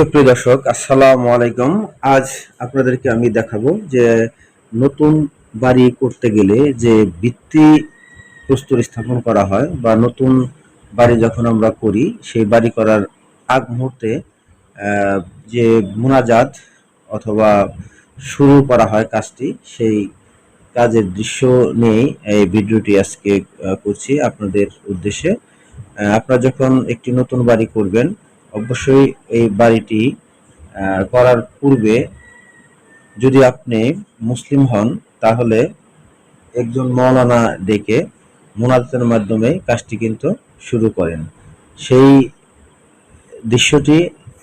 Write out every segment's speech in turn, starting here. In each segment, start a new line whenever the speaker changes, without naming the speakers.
সুপ্রিয় দর্শক, আসসালামু আলাইকুম। আজ আপনাদেরকে আমি দেখাবো যে নতুন বাড়ি করতে গেলে যে ভিত্তি প্রস্তুর স্থাপন করা হয় বা নতুন বাড়ি যখন আমরা করি, সেই বাড়ি করার আগ মুহূর্তে যে মোনাজাত অথবা শুরু করা হয় কাজটি, সেই কাজের দৃশ্য নিয়ে এই ভিডিওটি আজকে করছি আপনাদের উদ্দেশ্যে। আপনারা যখন একটি নতুন বাড়ি করবেন অবশ্যই এই বাড়িটি করার পূর্বে যদি আপনি মুসলিম হন, তাহলে একজন মৌলানা ডেকে মোনাজাতের মাধ্যমে কাজটি কিন্তু শুরু করেন। সেই দৃশ্যটি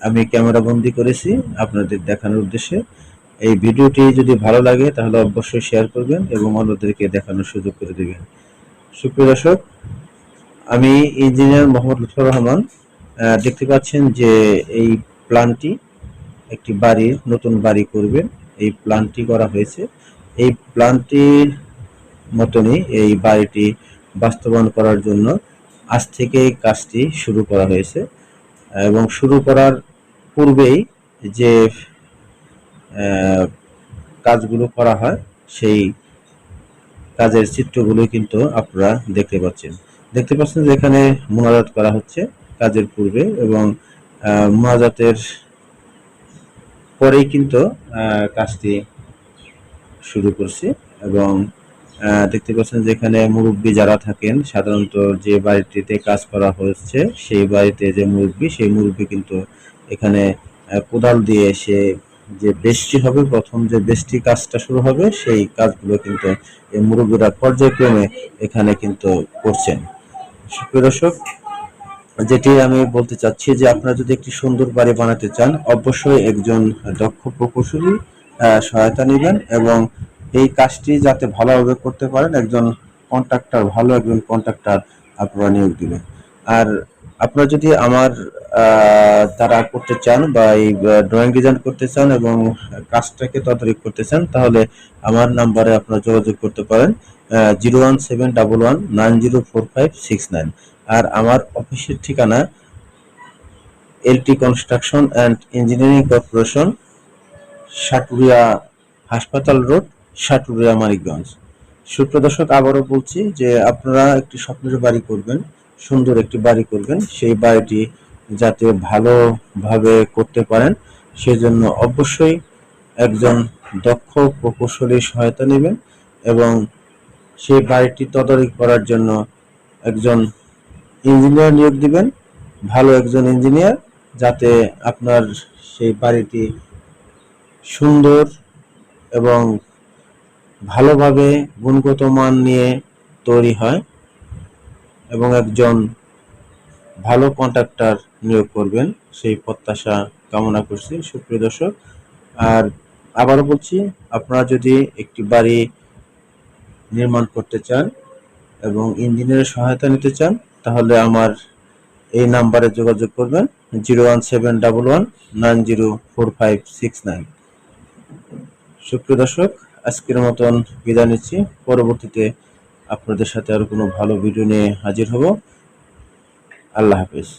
আমি ক্যামেরা বন্দি করেছি, আপনাদের দেখানোর উদ্দেশ্যে। এই ভিডিওটি যদি ভালো লাগে, তাহলে অবশ্যই শেয়ার করবেন এবং অন্যদেরকে দেখানোর সুযোগ করে দেবেন। সুপ্রিয় দর্শক, আমি ইঞ্জিনিয়ার মোহাম্মদ লুৎফর রহমান দেখতে পাচ্ছেন যে এই প্ল্যানটি একটি বাড়ির নতুন বাড়ি করবেন এই প্ল্যানটি করা হয়েছে। এই প্ল্যানটির মতনই এই বাড়িটি বাস্তবায়ন করার জন্য আজ থেকে কাজটি শুরু করা হয়েছে। এবং শুরু করার পূর্বেই যে কাজগুলো করা হয়, সেই কাজের চিত্রগুলো কিন্তু আপনারা দেখতে পাচ্ছেন। দেখতে পাচ্ছেন যে এখানে মোনাজাত করা হচ্ছে। কাজের পূর্বে এবং আহ, মোনাজাতের পরেই কিন্তু কাজটি শুরু করছি এবং দেখতে পাচ্ছেন যে এখানে মুরব্বী যারা থাকেন সাধারণত যে বাড়িটিতে কাজ করা হচ্ছে সেই বাড়িতে যে মুরব্বী সেই মুরব্বী কিন্তু এখানে কোদাল দিয়ে এসে যে বেষ্টি হবে প্রথম যে বেষ্টি কাজটা শুরু হবে সেই কাজগুলো কিন্তু এই মুরব্বীরা পর্যায়ক্রমে এখানে কিন্তু করছেন। সুপ্রিয় দর্শক যেটি আমি বলতে চাচ্ছি যে আপনারা যদি একটি সুন্দর বাড়ি বানাতে চান, অবশ্যই একজন দক্ষ প্রকৌশলী সহায়তা নেবেন এবং এই কাজটি যাতে ভালোভাবে করতে পারেন, একজন কন্ট্রাক্টর, ভালো একজন কন্ট্রাক্টর আপনারা নিয়োগ দিবেন। আর আপনারা যদি আমার তারা করতে চান বা এই ড্রয়িং ডিজাইন করতে চান এবং কাজটাকে তদারকি করতে চান, তাহলে আমার নাম্বারে আপনারা যোগাযোগ করতে পারেন zero one seven double one nine zero four five six nine. আর আমার অফিসের ঠিকানা LT construction and engineering corporation, Saturia হাসপাতাল রোড, সাটুরিয়া মানিকগঞ্জ। সুপ্রদর্শক আবারও বলছি যে আপনারা একটি স্বপ্নের বাড়ি করবেন, সুন্দর একটি বাড়ি করবেন, সেই বাড়িটি যাতে ভালোভাবে করতে পারেন, সেজন্য অবশ্যই একজন দক্ষ প্রকৌশলী সহায়তা নেবেন এবং সেই বাড়িটি তদারকি করার জন্য একজন ইঞ্জিনিয়ার নিয়োগ দিবেন। ভালো একজন ইঞ্জিনিয়ার যাতে আপনার সেই বাড়িটি সুন্দর এবং ভালোভাবে গুণগত মান নিয়ে তৈরি হয় এবং একজন ভালো কন্ট্রাক্টর নিয়োগ করবেন। সেই প্রত্যাশা কামনা করছি। সুপ্রিয় দর্শক, আর আবারও বলছি, আপনারা যদি একটি বাড়ি নির্মাণ করতে চান এবং ইঞ্জিনিয়ারের সহায়তা নিতে চান তাহলে আমার এই নাম্বারে যোগাযোগ করবেন, zero one seven double one nine zero four five six nine. সুপ্রিয় দর্শক, আজকের মতন বিদায় নিচ্ছি। পরবর্তীতে আপনাদের সাথে আর কোনো ভালো ভিডিও নিয়ে হাজির হব। আল্লাহ হাফিজ।